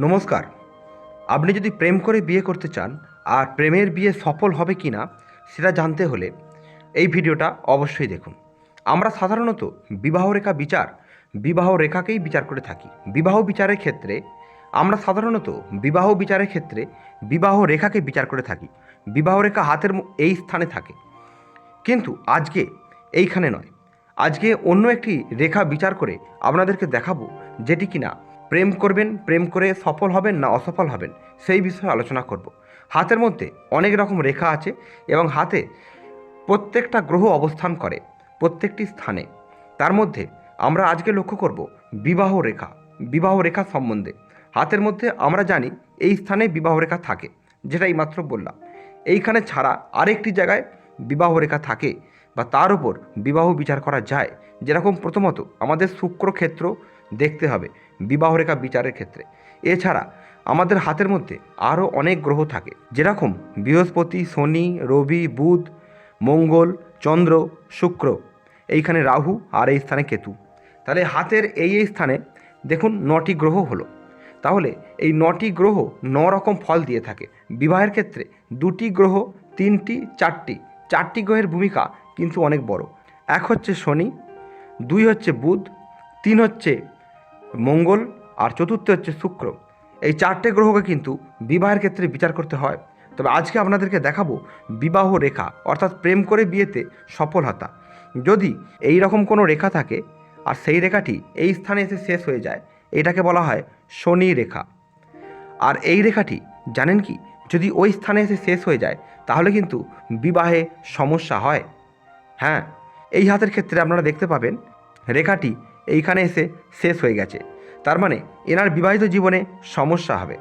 নমস্কার। আপনি যদি প্রেম করে বিয়ে করতে চান, আর প্রেমের বিয়ে সফল হবে কি না, সেটা জানতে হলে এই ভিডিওটা অবশ্যই দেখুন। আমরা সাধারণত বিবাহ রেখা বিচার, বিবাহ রেখাকেই বিচার করে থাকি। বিবাহ বিচারের ক্ষেত্রে আমরা সাধারণত বিবাহ বিচারের ক্ষেত্রে বিবাহ রেখাকে বিচার করে থাকি। বিবাহ রেখা হাতের এই স্থানে থাকে। কিন্তু আজকে এইখানে নয়। আজকে অন্য একটি রেখা বিচার করে আপনাদেরকে দেখাবো যেটি কিনা প্রেম করবেন, প্রেম করে সফল হবেন না অসফল হবেন, সেই বিষয়ে আলোচনা করব। হাতের মধ্যে অনেক রকম রেখা আছে এবং হাতে প্রত্যেকটা গ্রহ অবস্থান করে প্রত্যেকটি স্থানে। তার মধ্যে আমরা আজকে লক্ষ্য করব বিবাহ রেখা বিবাহ রেখা সম্বন্ধে। হাতের মধ্যে আমরা জানি এই স্থানে বিবাহ রেখা থাকে যেটা এইমাত্র বললাম। এইখানে ছাড়া আরেকটি জায়গায় বিবাহ রেখা থাকে বা তার উপর বিবাহ বিচার করা যায়। যেরকম প্রথমত আমাদের শুক্র ক্ষেত্র দেখতে হবে বিবাহ রেখা বিচারের ক্ষেত্রে। এছাড়া আমাদের হাতের মধ্যে আরও অনেক গ্রহ থাকে, যেরকম বৃহস্পতি, শনি, রবি, বুধ, মঙ্গল, চন্দ্র, শুক্র, এইখানে রাহু আর এই স্থানে কেতু। তাহলে হাতের এই এই স্থানে দেখুন নটি গ্রহ হলো। তাহলে এই নটি গ্রহ ন রকম ফল দিয়ে থাকে। বিবাহের ক্ষেত্রে দুটি গ্রহ, তিনটি, চারটি। চারটি গ্রহের ভূমিকা কিন্তু অনেক বড়। এক হচ্ছে শনি, দুই হচ্ছে বুধ, তিন হচ্ছে মঙ্গল আর চতুর্থ হচ্ছে শুক্র। এই চারটে গ্রহকে কিন্তু বিবাহের ক্ষেত্রে বিচার করতে হয়। তবে আজকে আপনাদেরকে দেখাবো বিবাহ রেখা, অর্থাৎ প্রেম করে বিয়েতে সফল সফলতা। যদি এই রকম কোনো রেখা থাকে, আর সেই রেখাটি এই স্থানে এসে শেষ হয়ে যায়, এটাকে বলা হয় শনি রেখা। আর এই রেখাটি, জানেন কি? যদি ওই স্থানে এসে শেষ হয়ে যায়, তাহলে কিন্তু বিবাহে সমস্যা হয়। হ্যাঁ এই হাতের ক্ষেত্রে আপনারা দেখতে পাবেন, রেখাটি এইখানে এসে শেষ হয়ে গেছে। তার মানে এনার বিবাহিত জীবনে সমস্যা হবে।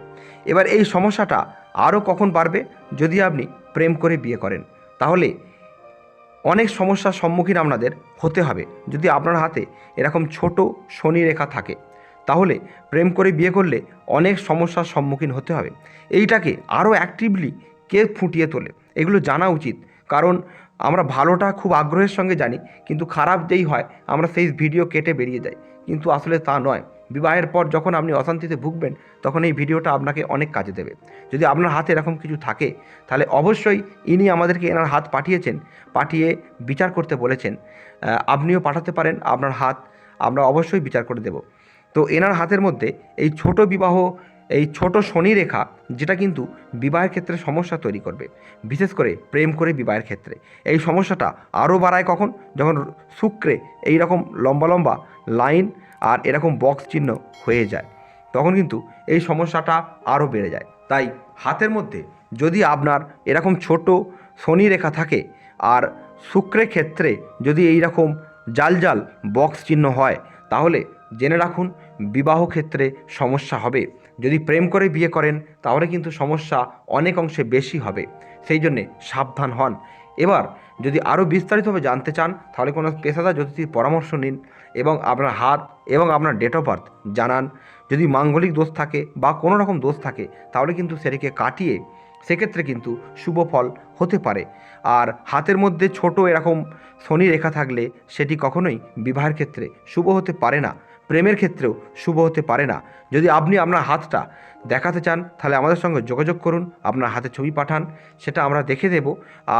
এবার এই সমস্যাটা আরও কখন বাড়বে যদি আপনি প্রেম করে বিয়ে করেন? তাহলে অনেক সমস্যার সম্মুখীন আপনাদের হতে হবে। যদি আপনার হাতে এরকম ছোট শনি রেখা থাকে, তাহলে প্রেম করে বিয়ে করলে অনেক সমস্যার সম্মুখীন হতে হবে। এইটাকে আরও অ্যাক্টিভলি কে ফুটিয়ে তোলে। এগুলো জানা উচিত। কারণ আমরা ভালোটা খুব আগ্রহের সঙ্গে জানি, কিন্তু খারাপ যেই হয়, আমরা সেই ভিডিও কেটে বেরিয়ে যাই। কিন্তু আসলে তা নয়। বিবাহের পর যখন আপনি অশান্তিতে ভুগবেন, তখন এই ভিডিওটা আপনাকে অনেক কাজে দেবে। যদি আপনার হাতে এরকম কিছু থাকে, তাহলে অবশ্যই ইনি আমাদেরকে এনার হাত পাঠিয়েছেন, পাঠিয়ে বিচার করতে বলেছেন। আপনিও পাঠাতে পারেন আপনার হাত, আমরা অবশ্যই বিচার করে দেব। তো এনার হাতের মধ্যে এই ছোট বিবাহ এই ছোট শনি রেখা, যেটা কিন্তু বিবাহের ক্ষেত্রে সমস্যা তৈরি করবে। বিশেষ করে প্রেম করে বিবাহের ক্ষেত্রে। এই সমস্যাটা আরও বাড়ায় কখন? যখন শুক্রে এই রকম লম্বা লম্বা লাইন আর এরকম বক্স চিহ্ন হয়ে যায়, তখন কিন্তু এই সমস্যাটা আরও বেড়ে যায়। তাই হাতের মধ্যে যদি আপনার এরকম ছোট শনি রেখা থাকে আর শুক্রের ক্ষেত্রে যদি এই রকম জাল জাল বক্স চিহ্ন হয়, তাহলে জেনে রাখুন, বিবাহ ক্ষেত্রে সমস্যা হবে। যদি প্রেম করে বিয়ে করেন, তাহলে কিন্তু সমস্যা অনেক অংশে বেশি হবে। সেই জন্যে সাবধান হন। এবার, যদি আরও বিস্তারিতভাবে জানতে চান, তাহলে কোনো পেশাদার জ্যোতিষীর পরামর্শ নিন এবং আপনার হাত এবং আপনার ডেট অফ বার্থ জানান। যদি মাঙ্গলিক দোষ থাকে বা কোনো রকম দোষ থাকে, তাহলে কিন্তু সেটিকে কাটিয়ে সেক্ষেত্রে কিন্তু শুভ ফল হতে পারে। আর হাতের মধ্যে ছোট এরকম শনি রেখা থাকলে সেটি কখনোই বিবাহের ক্ষেত্রে শুভ হতে পারে না। প্রেমের ক্ষেত্রেও শুভ হতে পারে না। যদি আপনি আপনার হাতটা দেখাতে চান, তাহলে আমাদের সঙ্গে যোগাযোগ করুন, আপনার হাতে ছবি পাঠান, সেটা আমরা দেখে দেব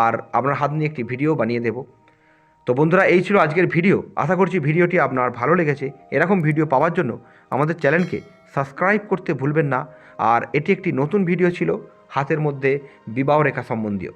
আর আপনার হাত নিয়ে একটি ভিডিও বানিয়ে দেব। তো বন্ধুরা, এই ছিল আজকের ভিডিও। আশা করছি ভিডিওটি আপনার ভালো লেগেছে। এরকম ভিডিও পাওয়ার জন্য আমাদের চ্যানেলকে সাবস্ক্রাইব করতে ভুলবেন না। আর এটি একটি নতুন ভিডিও ছিল, হাতের মধ্যে বিবাহ রেখা সম্বন্ধীয়।